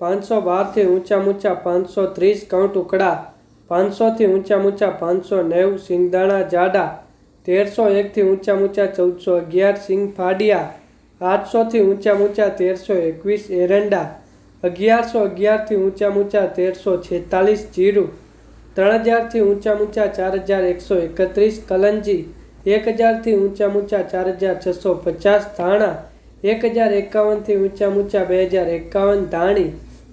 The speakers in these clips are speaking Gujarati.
પાંચસો બારથી ઊંચા ઊંચા પાંચસો ત્રીસ ઘઉં ટુકડા પાંચસોથી ઊંચા ઊંચા પાંચસો નેવું સિંગદાણા જાડા તેરસો એકથી ઊંચા ઊંચા ચૌદસો અગિયાર સિંગ ફાડિયા, આઠસોથી ઊંચા ઊંચા તેરસો એકવીસ એરંડા અગિયારસો અગિયારથી ઊંચા ઊંચા તેરસો છેતાલીસ જીરું ત્રણ હજારથી ઊંચા ઊંચા ચાર હજાર એકસો એકત્રીસ કલંજી એક હજારથી ઊંચા ઊંચા ચાર હજાર છસો પચાસ ધાણા એક હજાર એકાવનથી ઊંચા ઊંચા બે હજાર એકાવન ધાણી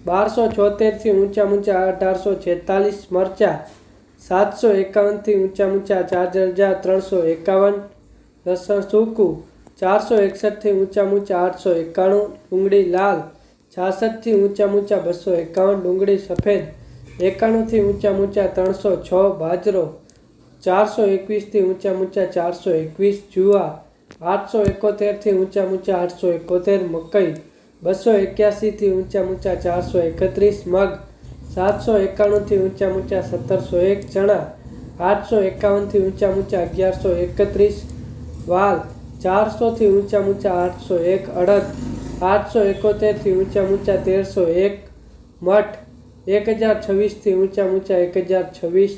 બારસો છોતેરથી ઊંચા ઊંચા અઢારસો છેતાલીસ મરચા, સાતસો એકાવનથી ઊંચા ઊંચા ચાર હજાર ત્રણસો એકાવન, લસણ સૂકું, ચારસો એકસઠથી ઊંચા ઊંચા આઠસો એકાણું, ડુંગળી લાલ, છાસઠથી ઊંચા ઊંચા બસો એકાવન, ડુંગળી સફેદ, એકાણુંથી ઊંચા ઊંચા ત્રણસો છ બાજરો, ચારસો એકવીસથી ઊંચા ઊંચા ચારસો એકવીસ જુવાર, આઠસો એકોતેરથી ઊંચા ઊંચા આઠસો એકોતેર મકઈ બસો એક્યાસીથી ઊંચા ઊંચા ચારસો એકત્રીસ મગ સાતસો એકાણુંથી ઊંચા ઊંચા સત્તરસો એક ચણા આઠસો એકાવનથી ઊંચા ઊંચા અગિયારસો એકત્રીસ વાલ ચારસોથી ઊંચા ઊંચા આઠસો એક અડદ આઠસો એકોતેરથી ઊંચા ઊંચા તેરસો એક મઠ એક હજાર છવ્વીસથી ઊંચા ઊંચા એક હજાર છવ્વીસ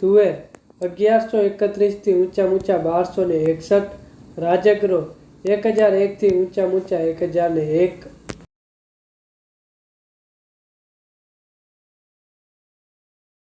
તુવેર અગિયારસો એકત્રીસથી ઊંચા ઊંચા બારસો ને એકસઠ રાજગરો એક હજાર એકથી ઊંચા ઊંચા એક હજાર ને એક